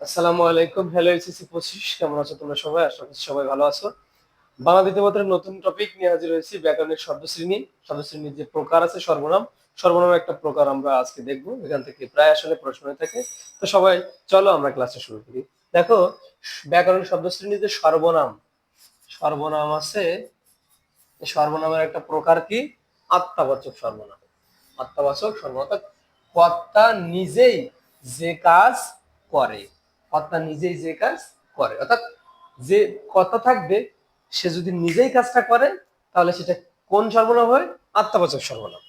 আসসালামু আলাইকুম। Hello SSC পঁচিশ। কেমন আছো তোমরা সবাই? আশা করছি সবাই ভালো আছো। বাংলা দ্বিতীয় নতুন টপিক নিয়ে হাজির হয়েছি, ব্যাকরণের শব্দশ্রেণী শব্দশ্রেণীর যে প্রকার আছে, সর্বনাম, সর্বনামের একটা প্রকার আমরা আজকে দেখব। এখান থেকে প্রায় আসলে প্রশ্ন হয়ে থাকে। তো সবাই, চলো আমরা ক্লাসটা শুরু করি। দেখো ব্যাকরণ শব্দশ্রেণীতে সর্বনাম সর্বনাম আছে সর্বনামের একটা প্রকার কি? আত্মাবাচক সর্বনাম। আত্মাবাচক সর্বনাম, অর্থাৎ কর্তা নিজেই যে কাজ করে। কর্তা নিজেই যে কাজ করে। অর্থাৎ যে কর্তা থাকবে, সে যদি নিজেই কাজটা করে, তাহলে সেটা কোন সর্বনাম হয়? আত্মাবাচক সর্বনাম।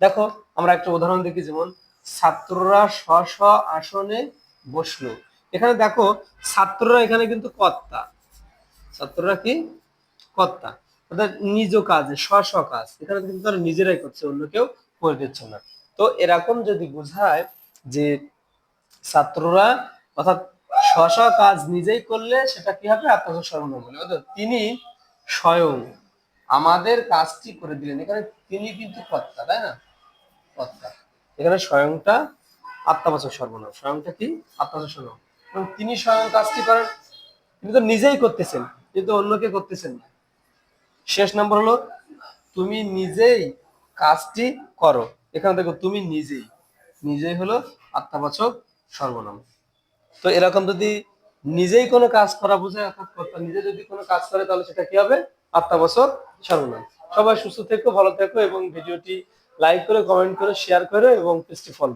দেখো, আমরা একটা উদাহরণ দেখি, যেমন ছাত্ররা স্ব স্ব আসনে বসল। এখানে দেখো, ছাত্ররা এখানে কিন্তু কর্তা। ছাত্ররা কি? কর্তা। অর্থাৎ নিজ কাজে স্ব স্ব কাজ। এখানে কিন্তু তারা নিজেরাই করছে, অন্য কেউ করে দিচ্ছে না। তো এরকম যদি বোঝায় যে ছাত্ররা, অর্থাৎ স্ব কাজ নিজেই করলে সেটা কি হবে? আত্মসৎ সর্বনাম বলে। তিনি স্বয়ং আমাদের কাজটি করে দিলেন। এখানে তিনি কিন্তু কর্তা, তাই না? কর্তা। এখানে স্বয়ংটা আত্মাবাচক সর্বনাম। স্বয়ংটা কি? আত্মাবাচক সর্বনাম। এবং তিনি স্বয়ং কাজটি করেন। তিনি তো নিজেই করতেছেন। কিন্তু অন্যকে করতেছেন। না শেষ নম্বর হলো, তুমি নিজেই কাজটি করো। এখানে দেখো, তুমি নিজেই। নিজেই হলো আত্মাবাচক সর্বনাম। তো এরকম যদি নিজেই কোনো কাজ করা বোঝায়, অর্থাৎ কর্তা নিজে যদি কোনো কাজ করে, তাহলে সেটা কি হবে? আত্মাবাচক সর্বনাম। সবাই সুস্থ থেকো, ভালো থেকো এবং ভিডিওটি লাইক করে কমেন্ট করে শেয়ার করে এবং পেজটি ফলো